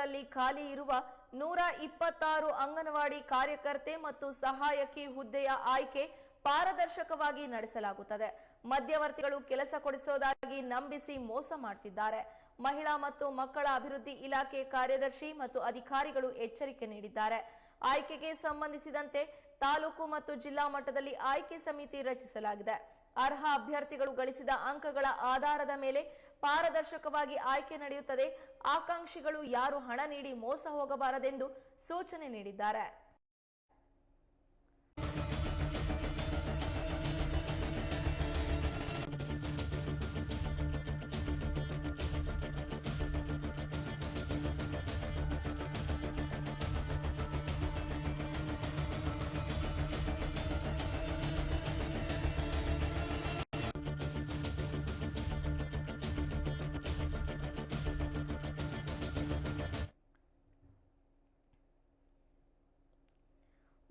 ಹುದ್ದೆಗಳಲ್ಲಿ ಖಾಲಿ ಇರುವ ನೂರ ಇಪ್ಪತ್ತಾರು ಅಂಗನವಾಡಿ ಕಾರ್ಯಕರ್ತೆ ಮತ್ತು ಸಹಾಯಕಿ ಹುದ್ದೆಯ ಆಯ್ಕೆ ಪಾರದರ್ಶಕವಾಗಿ ನಡೆಸಲಾಗುತ್ತದೆ. ಮಧ್ಯವರ್ತಿಗಳು ಕೆಲಸ ಕೊಡಿಸೋದಾಗಿ ನಂಬಿಸಿ ಮೋಸ ಮಾಡ್ತಿದ್ದಾರೆ. ಮಹಿಳಾ ಮತ್ತು ಮಕ್ಕಳ ಅಭಿವೃದ್ಧಿ ಇಲಾಖೆ ಕಾರ್ಯದರ್ಶಿ ಮತ್ತು ಅಧಿಕಾರಿಗಳು ಎಚ್ಚರಿಕೆ ನೀಡಿದ್ದಾರೆ. ಆಯ್ಕೆಗೆ ಸಂಬಂಧಿಸಿದಂತೆ ತಾಲೂಕು ಮತ್ತು ಜಿಲ್ಲಾ ಮಟ್ಟದಲ್ಲಿ ಆಯ್ಕೆ ಸಮಿತಿ ರಚಿಸಲಾಗಿದೆ. ಅರ್ಹ ಅಭ್ಯರ್ಥಿಗಳು ಗಳಿಸಿದ ಅಂಕಗಳ ಆಧಾರದ ಮೇಲೆ ಪಾರದರ್ಶಕವಾಗಿ ಆಯ್ಕೆ ನಡೆಯುತ್ತದೆ. ಆಕಾಂಕ್ಷಿಗಳು ಯಾರು ಹಣ ನೀಡಿ ಮೋಸ ಹೋಗಬಾರದೆಂದು ಸೂಚನೆ ನೀಡಿದ್ದಾರೆ.